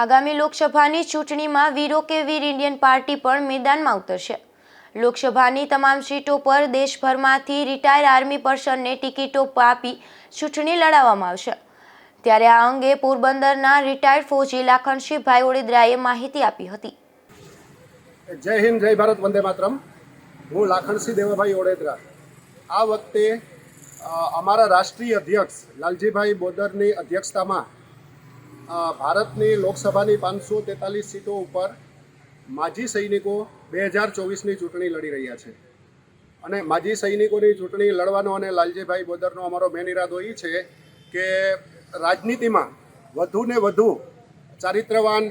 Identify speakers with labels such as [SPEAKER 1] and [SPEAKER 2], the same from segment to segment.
[SPEAKER 1] આગામી લોકસભાની ચૂંટણીમાં વીરો કે વીર ઇન્ડિયન પાર્ટી પણ મેદાનમાં ઉતરશે. લોકસભાની તમામ સીટો પર દેશભરમાંથી રિટાયર આર્મી પર્સનને ટિકિટો આપી ચૂંટણી લડાવવામાં આવશે. ત્યારે આ અંગે પોરબંદરના રિટાયર્ડ ફોજી લાખનસિંહભાઈ ઓડેદરાએ માહિતી આપી હતી.
[SPEAKER 2] જય હિન્દ, જય ભારત, વંદે માતરમ. હું લાખણસિંહ દેવાભાઈ ઓડેદરા આ વખતે અમારા રાષ્ટ્રીય અધ્યક્ષ લાલજીભાઈ બોદરની અધ્યક્ષતામાં ભારતની લોકસભાની પાંચસો તેતાલીસ સીટો ઉપર માજી સૈનિકો બે હજાર ચોવીસની ચૂંટણી લડી રહ્યા છે. અને માજી સૈનિકોની ચૂંટણી લડવાનો અને લાલજીભાઈ બોદરનો અમારો મેન ઇરાદો એ છે કે રાજનીતિમાં વધુ ને વધુ ચારિત્રવાન,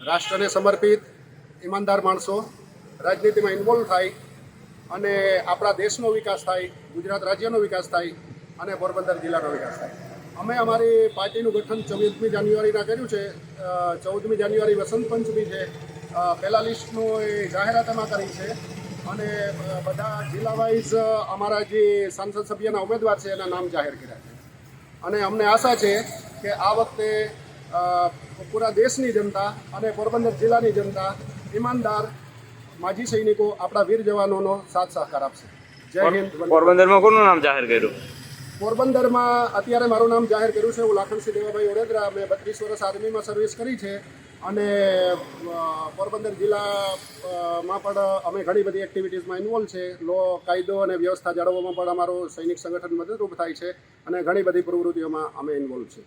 [SPEAKER 2] રાષ્ટ્રને સમર્પિત, ઈમાનદાર માણસો રાજનીતિમાં ઇન્વોલ્વ થાય અને આપણા દેશનો વિકાસ થાય, ગુજરાત રાજ્યનો વિકાસ થાય અને પોરબંદર જિલ્લાનો વિકાસ થાય. અમે અમારી પાર્ટીનું ગઠન ચૌદમી જાન્યુઆરીના કર્યું છે. ચૌદમી જાન્યુઆરી વસંત પંચમી છે. પહેલાં લિસ્ટનું એ જાહેરાત એમાં કરી છે. અને બધા જિલ્લા વાઇઝ અમારા જે સાંસદ સભ્યના ઉમેદવાર છે એના નામ જાહેર કર્યા છે. અને અમને આશા છે કે આ વખતે પૂરા દેશની જનતા અને પોરબંદર જિલ્લાની જનતા ઈમાનદાર માજી સૈનિકો આપણા વીર જવાનોનો સાથ સહકાર આપશે. જય હિન્દ
[SPEAKER 3] પોરબંદરમાં કોનું નામ જાહેર કર્યું?
[SPEAKER 2] પોરબંદરમાં અત્યારે મારું નામ જાહેર કર્યું છે. હું લાખણસિંહ દેવાભાઈ ઓડેદરા મેં બત્રીસ વર્ષ આર્મીમાં સર્વિસ કરી છે અને પોરબંદર જિલ્લામાં પણ અમે ઘણી બધી એક્ટિવિટીઝમાં ઇન્વોલ્વ છે. લો કાયદો અને વ્યવસ્થા જાળવવામાં પણ અમારું સૈનિક સંગઠન મદદરૂપ થાય છે અને ઘણી બધી પ્રવૃત્તિઓમાં અમે ઇન્વોલ્વ છે